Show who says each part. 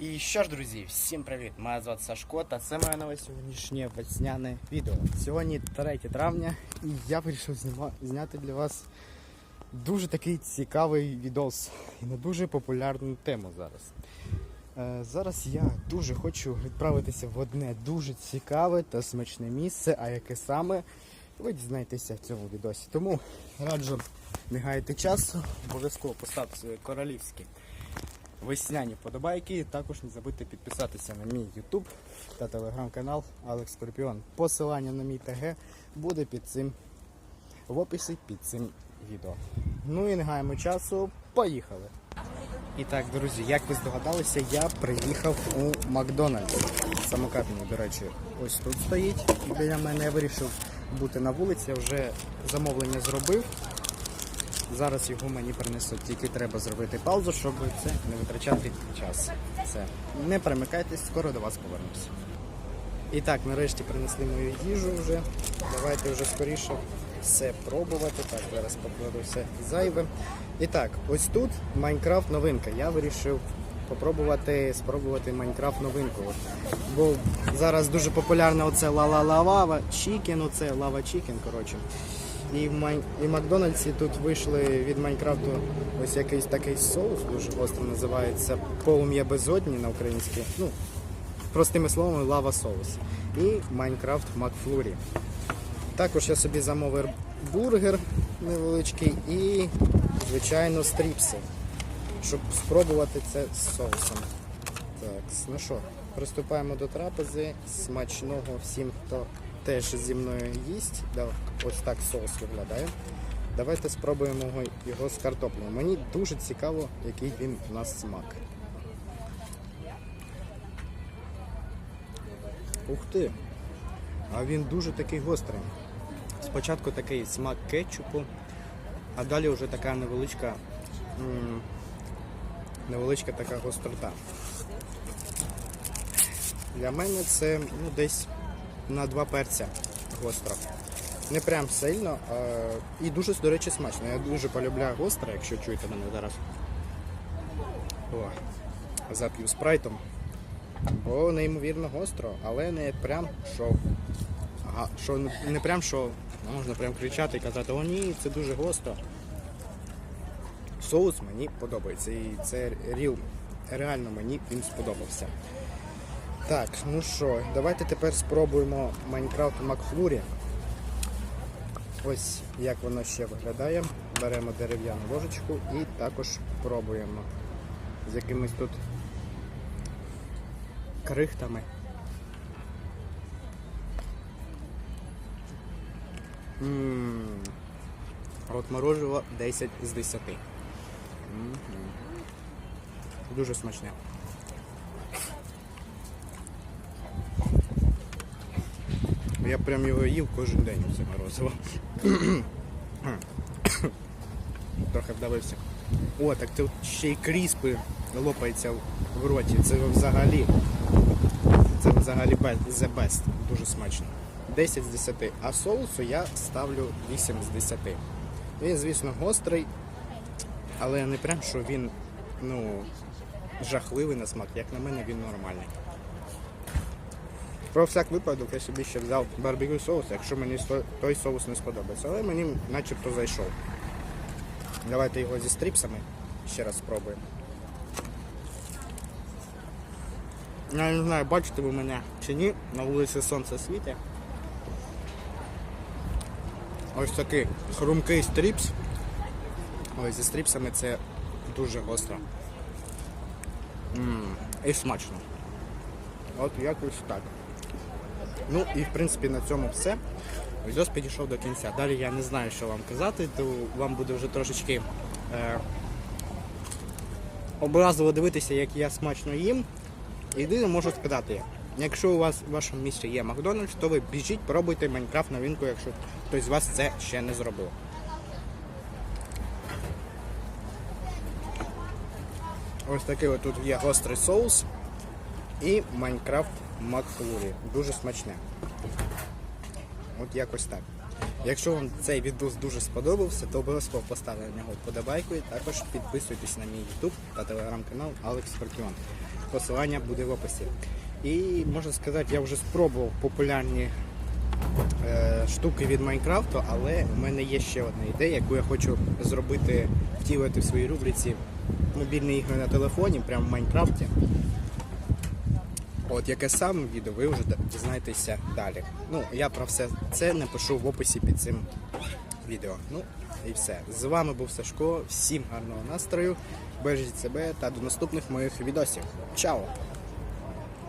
Speaker 1: І що ж, друзі, всім привіт! Мене звати Сашко, та це моє нове сьогоднішнє весняне відео. Сьогодні 3 травня, і я вирішив зняти для вас дуже такий цікавий відос і на дуже популярну тему зараз. Е, зараз я дуже хочу відправитися в одне дуже цікаве та смачне місце, а яке саме ви дізнаєтеся в цьому відосі. Тому раджу не гаяти часу, обов'язково поставте свої королівські весняні вподобайки. Також не забудьте підписатися на мій YouTube та телеграм-канал Алекс Скорпіон. Посилання на мій ТГ буде під цим в описі під цим відео. Ну і не гаємо часу, поїхали! І так, друзі, як ви здогадалися, я приїхав у Макдональдс. Самокат мій, до речі, ось тут стоїть біля мене. Я вирішив бути на вулиці, я вже замовлення зробив. Зараз його мені принесуть, тільки треба зробити паузу, щоб це не витрачати час. Все. Не перемикайтесь, скоро до вас повернуся. І так, нарешті принесли мою їжу вже. Давайте вже скоріше все пробувати. Так, зараз покладу все зайве. І так, ось тут Майнкрафт новинка. Я вирішив попробувати спробувати Майнкрафт новинку. Бо зараз дуже популярна оце ла-ла-ла-лава, чікен, оце лава чікен, коротше. І в Майн... і Макдональдсі тут вийшли від Майнкрафту ось якийсь такий соус, дуже гостро називається полум'я безодні на українській. Ну, простими словами, лава соус. І Майнкрафт Макфлурі. Також я собі замовив бургер невеличкий і, звичайно, стріпси, щоб спробувати це з соусом. Так, ну що, приступаємо до трапези. Смачного всім, хто теж зі мною їсть. Да, ось так соус виглядає. Давайте спробуємо його, з картоплею. Мені дуже цікаво, який він у нас смак. Ух ти! А він дуже такий гострий. Спочатку такий смак кетчупу, а далі вже така невеличка, невеличка така гострота. Для мене це ну, десь на два перця гостро. Не прям сильно, а... і дуже, до речі, смачно. Я дуже полюбляю гостре, якщо чуєте мене зараз. О, зап'ю спрайтом. Бо неймовірно гостро, але не прям що. Ага, що не прям що можна прям кричати і казати, о ні, це дуже гостро. Соус мені подобається. І це ріл, реально мені він сподобався. Так, ну що, давайте тепер спробуємо Майнкрафт Макфлурі. Ось як воно ще виглядає. Беремо дерев'яну ложечку і також пробуємо з якимись тут крихтами. Ммм. А от морожево 10 з 10. Мгм. Дуже смачне. Я прям його їв кожен день це морозиво. Трохи вдавився. О, так тут ще й кріспи лопаються в роті. Це взагалі. Це взагалі the best. Дуже смачно. 10 з 10. А соусу я ставлю 8 з 10. Він, звісно, гострий, але не прям, що він ну, жахливий на смак. Як на мене, він нормальний. Про всяк випадок я собі ще взяв барбекю соус, якщо мені той соус не сподобається. Але мені начебто зайшов. Давайте його зі стріпсами ще раз спробуємо. Я не знаю, бачите ви мене чи ні, на вулиці сонце світить. Ось такий хрумкий стріпс. Ось зі стріпсами це дуже гостро. М, І смачно. От якось так. Ну і в принципі на цьому все. Відос підійшов до кінця. Далі я не знаю, що вам казати, то вам буде вже трошечки е, образливо дивитися, як я смачно їм. Єдине можу сказати, якщо у вас в вашому місті є Макдональдс, то ви біжіть, пробуйте Майнкрафт новинку, якщо хтось з вас це ще не зробив. Ось такий от тут є гострий соус і Майнкрафт Макфлурі. Дуже смачне. От якось так. Якщо вам цей відос дуже сподобався, то обов'язково поставте на нього вподобайку і також підписуйтесь на мій YouTube та телеграм-канал Алекс Скорпіон. посилання буде в описі. І можна сказати, я вже спробував популярні е, штуки від Майнкрафту, але у мене є ще одна ідея, яку я хочу зробити, втілити в своїй рубриці мобільні ігри на телефоні, прямо в Майнкрафті. От яке саме відео, ви вже дізнаєтеся далі. Ну, я про все це напишу в описі під цим відео. Ну і все. З вами був Сашко. Всім гарного настрою, бережіть себе та до наступних моїх відосів. Чао!